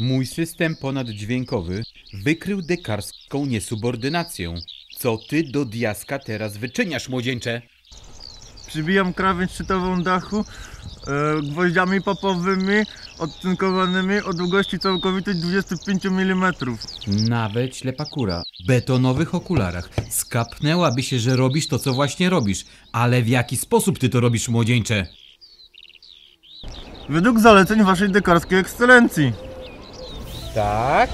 Mój system ponaddźwiękowy wykrył dekarską niesubordynację. Co ty do diaska teraz wyczyniasz, młodzieńcze? Przybijam krawędź szczytową dachu e, gwoździami popowymi odcynkowanymi o długości całkowitej 25 mm. Nawet ślepa kura. W betonowych okularach skapnęłaby się, że robisz to, co właśnie robisz. Ale w jaki sposób ty to robisz, młodzieńcze? Według zaleceń waszej dekarskiej ekscelencji. Tak?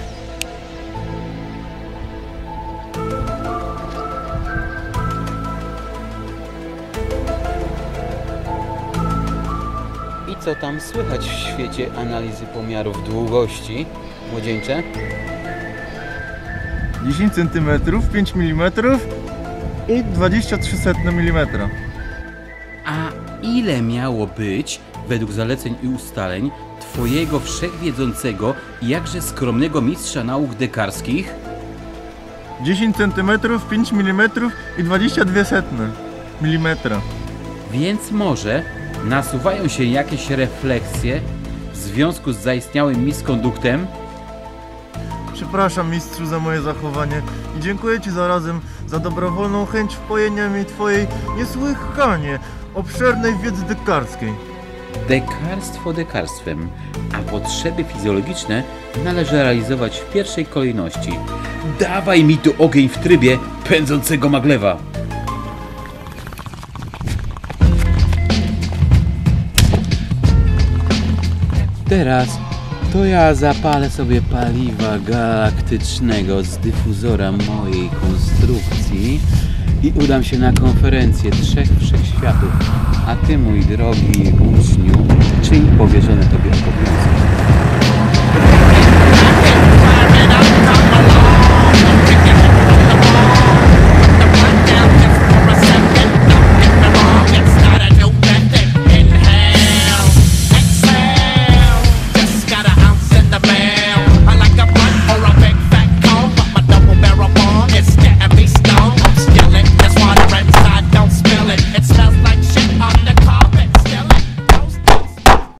I co tam słychać w świecie analizy pomiarów długości, młodzieńcze? 10 cm, 5 mm i 23 mm. A ile miało być, według zaleceń i ustaleń, twojego wszechwiedzącego i jakże skromnego mistrza nauk dekarskich? 10 cm, 5 mm i 22 setne mm. Więc może nasuwają się jakieś refleksje w związku z zaistniałym miskonduktem? Przepraszam mistrzu za moje zachowanie i dziękuję ci zarazem za dobrowolną chęć wpojenia mi twojej niesłychanie obszernej wiedzy dekarskiej. Dekarstwo dekarstwem, a potrzeby fizjologiczne należy realizować w pierwszej kolejności. Dawaj mi tu ogień w trybie pędzącego maglewa! Teraz to ja zapalę sobie paliwa galaktycznego z dyfuzora mojej konstrukcji i udam się na konferencję trzech wszechświatów. A ty, mój drogi uczniu, czyń powierzone tobie obowiązki.